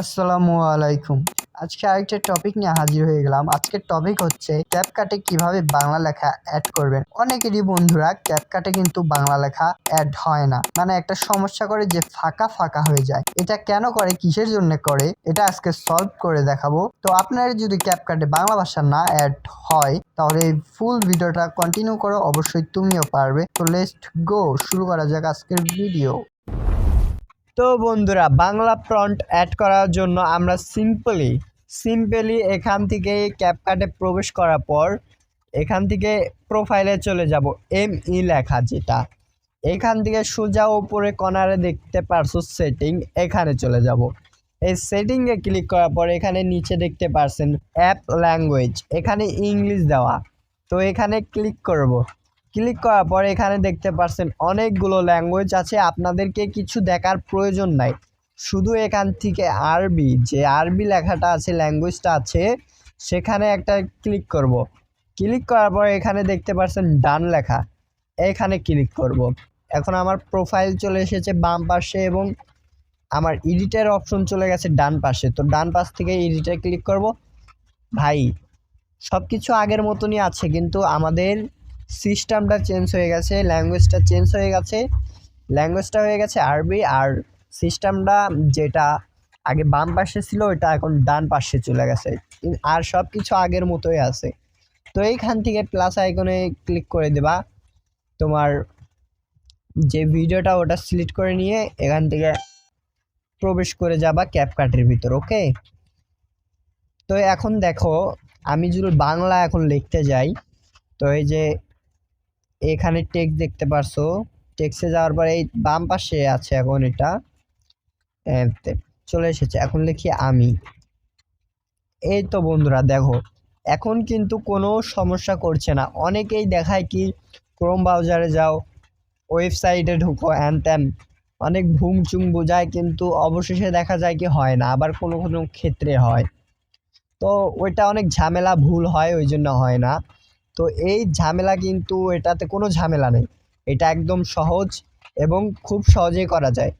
আসসালামু আলাইকুম। আজকে আরেকটা টপিক নিয়ে হাজির হয়ে গেলাম। আজকের টপিক হচ্ছে ক্যাপকাটে কীভাবে বাংলা লেখা অ্যাড করবেন। অনেকেরই বন্ধুরা ক্যাপকাটে কিন্তু বাংলা লেখা অ্যাড হয় না। মানে একটা সমস্যা করে যে ফাঁকা ফাঁকা হয়ে যায়। এটা কেন করে? কিসের জন্য করে? এটা আজকে সলভ করে দেখাবো। তো আপনার যদি ক্যাপকাটে বাংলা ভাষা না অ্যাড হয়, তাহলে এই ফুল ভিডিওটা কন্টিনিউ করো। অবশ্যই তুমিও পারবে। তো লেস্ট গো শুরু করা যাক আজকের ভিডিও তো বন্ধুরা, বাংলা প্রন্ট অ্যাড করার জন্য আমরা সিম্পলি সিম্পলি এখান থেকে ক্যাপকাটে প্রবেশ করার পর এখান থেকে প্রোফাইলে চলে যাব এম ই লেখা যেটা। এখান থেকে সোজা উপরে কর্নারে দেখতে পারছ সেটিং এখানে চলে যাব। এই সেটিংয়ে ক্লিক করার পর এখানে নিচে দেখতে পারছেন অ্যাপ ল্যাঙ্গুয়েজ এখানে ইংলিশ দেওয়া। তো এখানে ক্লিক করব। ক্লিক করার পর এখানে দেখতে পাচ্ছেন অনেকগুলো ল্যাঙ্গুয়েজ আছে। আপনাদেরকে কিছু দেখার প্রয়োজন নাই। শুধু এখান থেকে আরবি, যে আরবি লেখাটা আছে ল্যাঙ্গুয়েজটা আছে, সেখানে একটা ক্লিক করব। ক্লিক করার পর এখানে দেখতে পাচ্ছেন ডান লেখা। এখানে ক্লিক করব। এখন আমার প্রোফাইল চলে এসেছে বাম পাশে এবং আমার এডিটের অপশন চলে গেছে ডান পাশে। তো ডান পাশ থেকে এডিটে ক্লিক করব। ভাই সব কিছু আগের মতনই আছে, কিন্তু আমাদের সিস্টেমটা চেঞ্জ হয়ে গেছে, ল্যাঙ্গুয়েজটা চেঞ্জ হয়ে গেছে। ল্যাঙ্গুয়েজটা হয়ে গেছে আরবি আর সিস্টেমটা যেটা আগে বাম পাশে ছিল ওটা এখন ডান পাশে চলে গেছে। আর সব কিছু আগের মতোই আছে। তো এইখান থেকে প্লাস আইকনে ক্লিক করে দেবা। তোমার যে ভিডিওটা ওটা সিলেক্ট করে নিয়ে এখান থেকে প্রবেশ করে যাবা ক্যাপকাটের ভিতর ওকে তো এখন দেখো, আমি যদি বাংলা এখন লিখতে যাই, তো এই যে এখানে টেক্সট দেখতে পারছ। টেক্সে যাওয়ার পরে এই বাম পাশে আছে এখন এটা। চলে এসেছে। এখন লিখি আমি। এই তো বন্ধুরা, দেখো, এখন কিন্তু কোনো সমস্যা করছে না। অনেকেই দেখায় কি ক্রোম ব্রাউজারে যাও ওয়েবসাইটে ঢুকো হ্যান ত্যান অনেক ভুম চুম বোঝায়, কিন্তু অবশেষে দেখা যায় কি হয় না, আবার কোনো কোনো ক্ষেত্রে হয়। তো ওইটা অনেক ঝামেলা, ভুল হয়, ওই জন্য হয় না। তো এই ঝামেলা কিন্তু এটাতে কোনো ঝামেলা নেই। এটা একদম সহজ এবং খুব সহজেই করা যায়।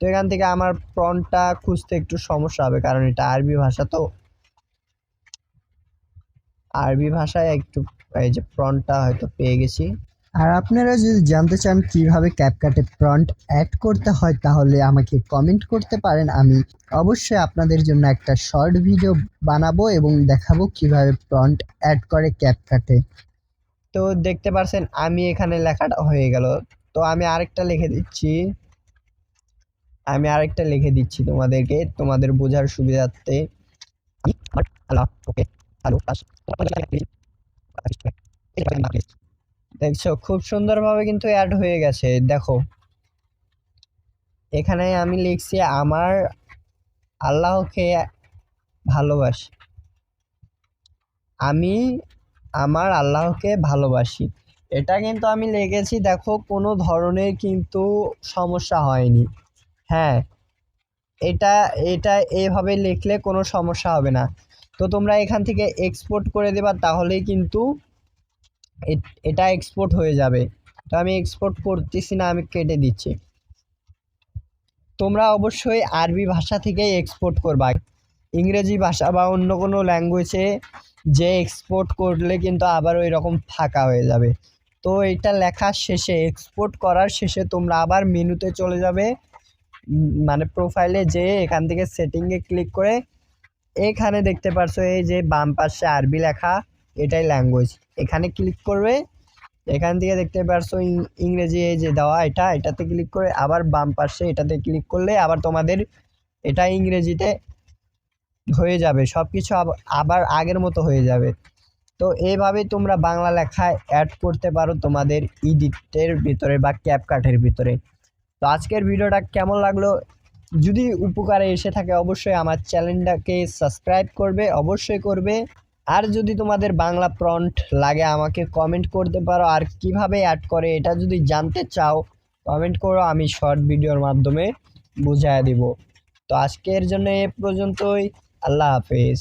তো এখান থেকে আমার প্রনটা খুঁজতে একটু সমস্যা হবে, কারণ এটা আরবি ভাষা তো। আরবি ভাষায় একটু এই যে প্রনটা হয়তো পেয়ে গেছি। আর আপনারা যদি জানতে চান কীভাবে ক্যাপকাটে প্রন্ট অ্যাড করতে হয়, তাহলে আমাকে কমেন্ট করতে পারেন। আমি অবশ্যই আপনাদের জন্য একটা শর্ট ভিডিও বানাবো এবং দেখাবো কীভাবে প্রন্ট অ্যাড করে ক্যাপকাটে তো দেখতে পারছেন, আমি এখানে লেখাটা হয়ে গেল। তো আমি আরেকটা লিখে দিচ্ছি। আমি আরেকটা লিখে দিচ্ছি তোমাদেরকে, তোমাদের বোঝার সুবিধার্থে। ওকে দেখছ, খুব সুন্দরভাবে কিন্তু অ্যাড হয়ে গেছে, দেখো। এখানে আমি লিখছি, আমার আল্লাহকে ভালোবাসি। আমি আমার আল্লাহকে ভালোবাসি। এটা কিন্তু আমি লিখেছি, দেখো, কোনো ধরনের কিন্তু সমস্যা হয়নি। হ্যাঁ এটা এটা এভাবে লিখলে কোনো সমস্যা হবে না। তো তোমরা এখান থেকে এক্সপোর্ট করে দেবা, তাহলেই কিন্তু এটা এক্সপোর্ট হয়ে যাবে। তো আমি এক্সপোর্ট করতেছি না, আমি কেটে দিচ্ছি। তোমরা অবশ্যই আরবি ভাষা থেকেই এক্সপোর্ট করবা। ইংরেজি ভাষা বা অন্য কোনো ল্যাঙ্গুয়েজে যে এক্সপোর্ট করলে কিন্তু আবার ওই রকম ফাঁকা হয়ে যাবে। তো এটা লেখার শেষে এক্সপোর্ট করার শেষে তোমরা আবার মেনুতে চলে যাবে। মানে প্রোফাইলে যে এখান থেকে সেটিংয়ে ক্লিক করে এখানে দেখতে পারছ এই যে বাম পাশে আরবি লেখা, এটাই ল্যাঙ্গুয়েজ এখানে ক্লিক করবে, এখান থেকে দেখতে পারছ ইংরেজি এই যে দেওয়া এটা, এটাতে ক্লিক করে আবার বাম পাশে এটাতে ক্লিক করলে আবার তোমাদের এটা ইংরেজিতে হয়ে যাবে সব কিছু আবার আগের মতো হয়ে যাবে। তো এইভাবে তোমরা বাংলা লেখায় অ্যাড করতে পারো তোমাদের ইডিটের ভিতরে বা ক্যাপকাটের ভিতরে। তো আজকের ভিডিওটা কেমন লাগল? যদি উপকারে এসে থাকে অবশ্যই আমার চ্যানেলটাকে সাবস্ক্রাইব করবে, অবশ্যই করবে। আর যদি তোমাদের বাংলা প্রন্ট লাগে, আমাকে কমেন্ট করতে পারো। আর কীভাবে অ্যাড করে, এটা যদি জানতে চাও কমেন্ট করো, আমি শর্ট ভিডিওর মাধ্যমে বুঝাই দিব। তো আজকের জন্য এ পর্যন্তই। আল্লাহ হাফেজ।